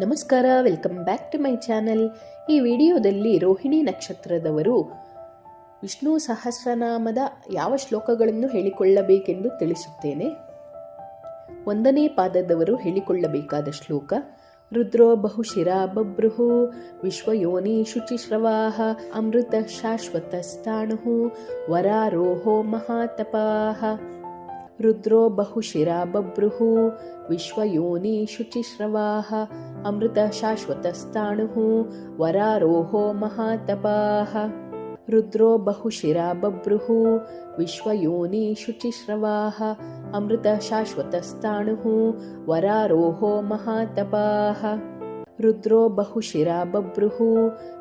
ನಮಸ್ಕಾರ welcome back to my channel ಈ ವಿಡಿಯೋದಲ್ಲಿ ರೋಹಿಣಿ ನಕ್ಷತ್ರದವರು ವಿಷ್ಣು ಸಹಸ್ರನಾಮದ ಯಾವ ಶ್ಲೋಕಗಳನ್ನು ಹೇಳಿಕೊಳ್ಳಬೇಕೆಂದು ತಿಳಿಸುತ್ತೇನೆ. ಒಂದನೇ ಪಾದದವರು ಹೇಳಿಕೊಳ್ಳಬೇಕಾದ ಶ್ಲೋಕ, ರುದ್ರೋ ಬಹುಶಿರಾ ಬಭ್ರುಹು ವಿಶ್ವಯೋನಿ ಶುಚಿಶ್ರವಾಹ ಅಮೃತ ಶಾಶ್ವತ ಸ್ಥಾಣು ವರಾರೋಹೋ ಮಹಾತಪಾಹ. रुद्रो बहुशिरा बभ्रुः विश्वयोनिशुचिश्रवाः अमृतशाश्वतस्ताणुः वरारोहो महातपाः। रुद्रो बहुशिरा बभ्रुः विश्वयोनिशुचिश्रवाः अमृतशाश्वतस्ताणुः वरारोहो महातपाः। रुद्रो बहुशिरा बभ्रुः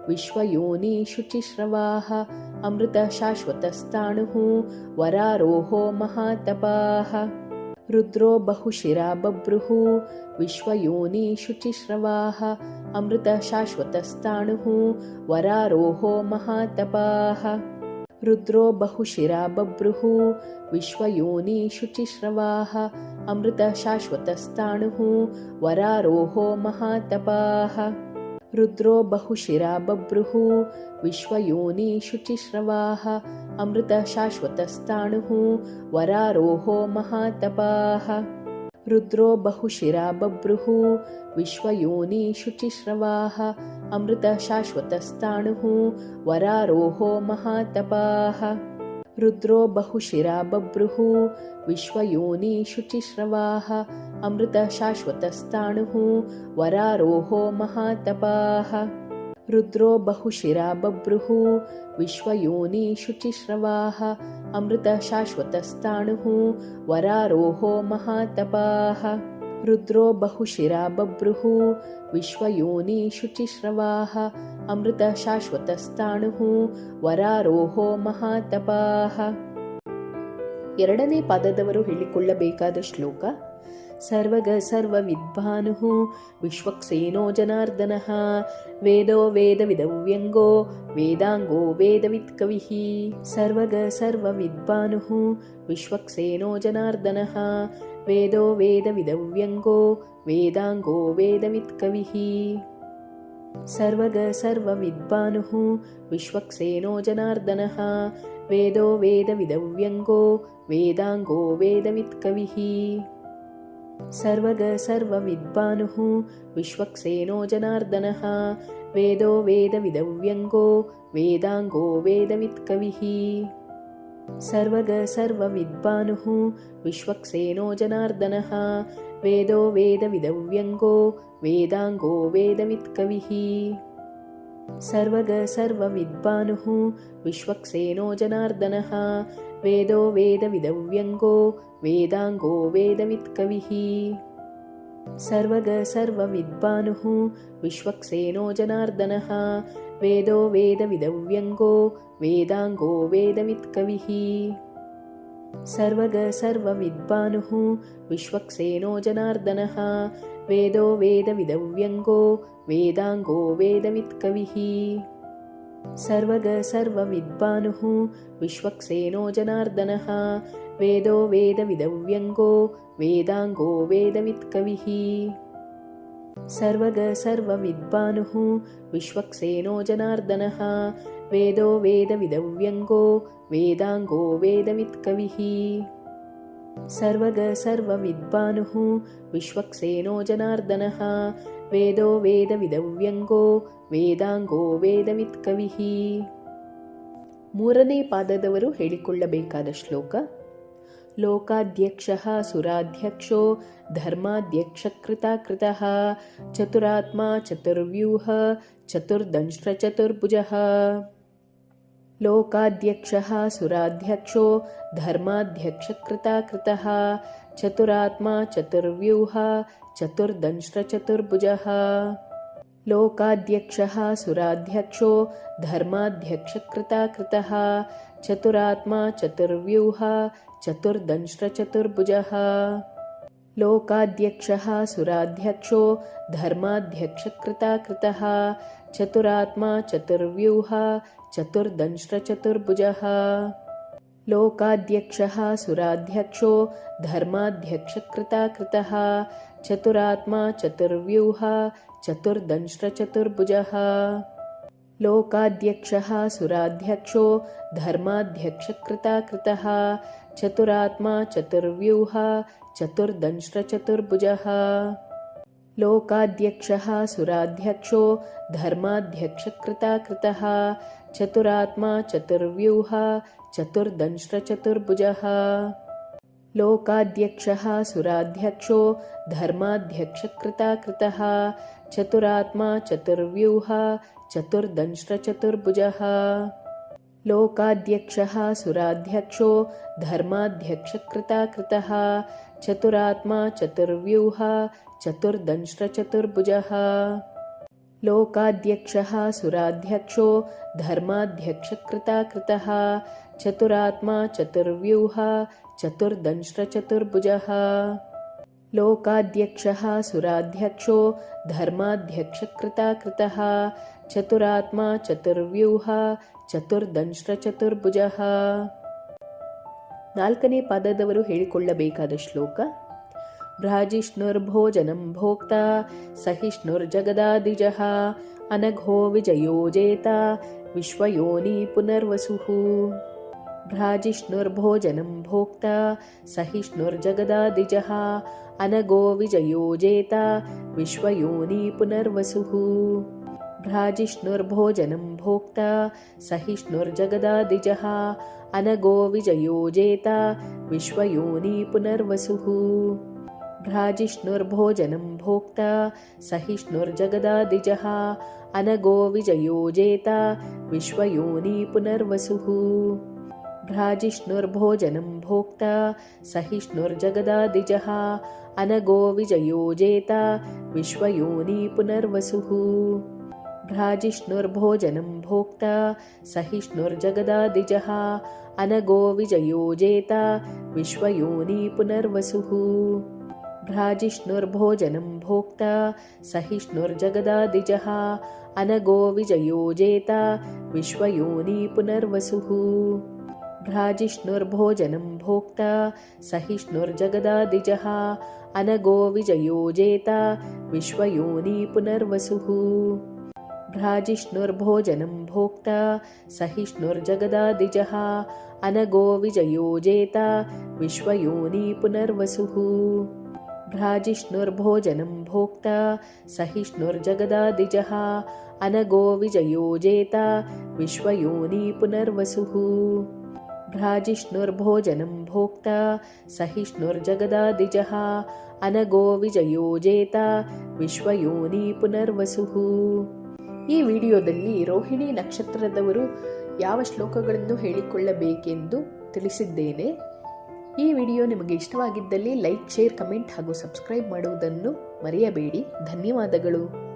विश्वयोनिशुचिश्रवाः अमृतशाश्वतस्ताणुः वरारोहो महातपाः। रुद्रो बहुशिरा बभ्रुः विश्वयोनिशुचिश्रवाः अमृतशाश्वतस्ताणुः वरारोहो महातपाः। रुद्रो बहुशिरा बभ्रुः विश्वयोनिशुचिश्रवाः अमृतशाश्वतस्ताणुः वरारोहो महातपाः। रुद्रो बहुशिरा बभ्रुः विश्वयोनिशुचिश्रवाः अमृतशाश्वतस्ताणुः वरारोहो महातपाः। रुद्रो बहुशिरा बभ्रुः विश्वयोनिशुचिश्रवाः अमृतशाश्वतस्ताणुः वरारोहो महातपाः। रुद्रो बहुशिरा बभ्रुः विश्वयोनिशुचिश्रवाः अमृतशाश्वतस्ताणुः वरारोहो महातपाः। रुद्रो बहुशिरा बभ्रुः विश्वयोनिशुचिश्रवाः अमृतशाश्वतस्ताणुः वरारोहो महातपाः। ರುದ್ರೋ ಬಹುಶಿರ ಬಭ್ರುಹು ವಿಶ್ವಯೋನಿ ಶುಚಿಶ್ರವಾಹ ಅಮೃತ ಶಾಶ್ವತ ಶಾಶ್ವತಸ್ಥಾಣುಃ ವರಾರೋಹೋ ಮಹಾತಪಾಹ ಎರಡನೇ ಪಾದದವರು ಹೇಳಿಕೊಳ್ಳಬೇಕಾದ ಶ್ಲೋಕ, ಸರ್ವಗ ಸರ್ವ ವಿದ್ವಾನು ವಿಶ್ವಕ್ಸೇನೋ ಜನಾರ್ದನ, ವೇದೋ ವೇದ ವಿದವ್ಯಂಗೋ, ವೇದಾಂಗೋ ವೇದವಿತ್ ಕವಿಃ ಸರ್ವಗ ಸರ್ವವಿದ್ಭಾನು ವಿಶ್ವಕ್ಸೇನೋ ಜನಾರ್ದನ वेदो वेदविदव्यङ्गो वेदाङ्गो वेदवित्कविः। सर्वग सर्वे विश्वक्सेनो जनार्दनः। वेदो वेदविदव्यङ्गो वेदाङ्गो वेदवित्कविः। सर्वग सर्वविद्भानुः विश्वक्सेनो जनार्दनः। वेदो वेदविदव्यङ्गो वेदाङ्गो वेदवित्कविः। सर्वग सर्वविद्भानुः विश्वक्सेनो जनार्दनः। वेदो वेदविदव्यङ्गो वेदाङ्गो वेदवित्कविः। सर्वग सर्वविद्भानुः विश्वक्सेनो जनार्दनः। वेदो वेदविदव्यङ्गो वेदाङ्गो वेदवित्कविः। सर्वग सर्वविद्भानुः विश्वक्सेनो जनार्दनः। वेदो वेदविदव्यङ्गो वेदाङ्गो वेदवित्कविः। सर्वग सर्वमिद्भानुः विश्वक्सेनो जनार्दनः। वेदो वेदविदव्यङ्गो वेदाङ्गो वेदवित्कविः। सर्वग सर्वविद्भानुः विश्वक्सेनो जनार्दनः। वेदो वेदविदव्यङ्गो वेदाङ्गो वेदमित्कविः ಸರ್ವಗ ಸರ್ವವಿದ್ಭಾನುಃ ವಿಶ್ವಕ್ಸೇನೋ ಜನಾರ್ದನಃ. ವೇದೋ ವೇದವಿದವ್ಯಂಗೋ ವೇದಾಂಗೋ ವೇದವಿತ್ಕವಿಃ ಸರ್ವಗ ಸರ್ವವಿದ್ಭಾನುಃ ವಿಶ್ವಕ್ಸೇನೋ ಜನಾರ್ದನಃ. ವೇದೋ ವೇದವಿದವ್ಯಂಗೋ ವೇದಾಂಗೋ ವೇದವಿತ್ಕವಿಃ ಮೂರನೇ ಪಾದದವರು ಹೇಳಿಕೊಳ್ಳಬೇಕಾದ ಶ್ಲೋಕ लोकाध्यक्षः सुराध्यक्षो धर्माध्यक्षकृताकृतः चतुरात्मा चतुर्व्यूह चतुर्दंष्ट्रचतुर्भुजः। लोकाध्यक्षः सुराध्यक्षो धर्माध्यक्षकृताकृतः चतुरात्मा चतुर्व्यूह चतुर्दंष्ट्रचतुर्भुजः। लोकाध्यक्षः सुराध्यक्षो धर्माध्यक्षकृताकृतः चतुरात्मा चतुर्व्यूह चतुर्दंश्रचतुर्भुजः लोकाध्यक्षः सुराध्यक्षो धर्माध्यक्षकृताकृतः चतुरात्मा चतुर्व्यूह चतुर्दंश्रचतुर्भुजः लोकाध्यक्षः सुराध्यक्षो धर्माध्यक्षकृताकृतः चतुरात्मा चतुर्व्यूहा चतुर्दंष्ट्रचतुर्भुजः। लोकाध्यक्षः सुराध्यक्षो धर्माध्यक्षकृताकृतः चतुरात्मा चतुर्व्यूहा चतुर्दंष्ट्रचतुर्भुजः लोकाध्यक्षः सुराध्यक्षो धर्माध्यक्षकृताकृतः चतुरात्मा चतुर्व्यूहा चतुर्दंष्ट्रचतुर्भुजः। लोकाध्यक्षः सुराध्यक्षो धर्माध्यक्षकृताकृतः चतुरात्मा चतुर्व्यूहा चतुर्दंष्ट्रचतुर्भुजः। लोकाध्यक्षः सुराध्यक्षो धर्माध्यक्षकृताकृतः चतुरात्मा चतुर्व्यूह चतुर्दंश्रचतुर्भुजः लोकाध्यक्ष, सुराध्यक्षो, धर्माध्यक्षकृताकृतः। चतुरात्मा चतुर्व्यूह चतुर्दंश्रचतुर्भुजः लोकाध्यक्ष, सुराध्यक्षो, धर्माध्यक्षकृताकृतः। चतुरात्मा चतुर्व्यूह चतुर्दंश्रचतुर्भुजः ನಾಲ್ಕನೇ ಪಾದದವರು ಹೇಳಿಕೊಳ್ಳಬೇಕಾದ ಶ್ಲೋಕ, ಭ್ರಾಜಿಷ್ಣುರ್ಭೋಜನಂ ಭೋಕ್ತ ಸಹಿಷ್ಣುರ್ಜಗದಾದಿಜಃ ಅನಘೋ ವಿಜಯೋಜೇತ ವಿಶ್ವಯೋನಿ ಪುನರ್ವಸುಃ ಭ್ರಾಜಿಷ್ಣುರ್ಭೋಜನಂ ಭೋಕ್ತ ಸಹಿಷ್ಣುರ್ಜಗದಾದಿಜಃ ಅನಗೋ ವಿಜಯೋಜೇತ ವಿಶ್ವಯೋನಿ ಪುನರ್ವಸುಃ भ्राजिष्णुर्भोजनं भोक्ता सहिष्णुर्जगदादिजः अनगो विजयोजेता विश्वयोनि पुनर्वसुः। भ्राजिष्णुर्भोजनं भोक्ता सहिष्णुर्जगदादिजः अनगो विजयोजेता विश्वयोनि पुनर्वसुः। भ्राजिष्णुर्भोजनं भोक्ता सहिष्णुर्जगदादिजः अनगो विजयोजेता विश्वयोनि पुनर्वसुः भ्राजिष्णुर्भोजनं भोक्ता सहिष्णुर्जगदादिजः अनगो विजयोजेता विश्वयोनि पुनर्वसुः। भ्राजिष्णुर्भोजनं भोक्ता सहिष्णुर्जगदादिजः अनगो विजयोजेता विश्वयोनि पुनर्वसुः। भ्राजिष्णुर्भोजनं भोक्ता सहिष्णुर्जगदादिजः अनगो विजयोजेता विश्वयोनि पुनर्वसुः भ्राजिष्णुर्भोजनं भोक्ता सहिष्णुर्जगदादिजः अनगो विजयोजेता विश्वयोनि पुनर्वसुः। भ्राजिष्णुर्भोजनं भोक्ता सहिष्णुर्जगदादिजः अनगो विजयोजेता विश्वयोनि पुनर्वसुः। भ्राजिष्णुर्भोजनं भोक्ता सहिष्णुर्जगदादिजः अनगो विजयोजेता विश्वयोनि पुनर्वसुः ಈ ವಿಡಿಯೋದಲ್ಲಿ ರೋಹಿಣಿ ನಕ್ಷತ್ರದವರು ಯಾವ ಶ್ಲೋಕಗಳನ್ನು ಹೇಳಿಕೊಳ್ಳಬೇಕೆಂದು ತಿಳಿಸಿದ್ದೇನೆ. ಈ ವಿಡಿಯೋ ನಿಮಗೆ ಇಷ್ಟವಾಗಿದ್ದಲ್ಲಿ ಲೈಕ್, ಶೇರ್, ಕಮೆಂಟ್ ಹಾಗೂ ಸಬ್ಸ್ಕ್ರೈಬ್ ಮಾಡುವುದನ್ನು ಮರೆಯಬೇಡಿ. ಧನ್ಯವಾದಗಳು.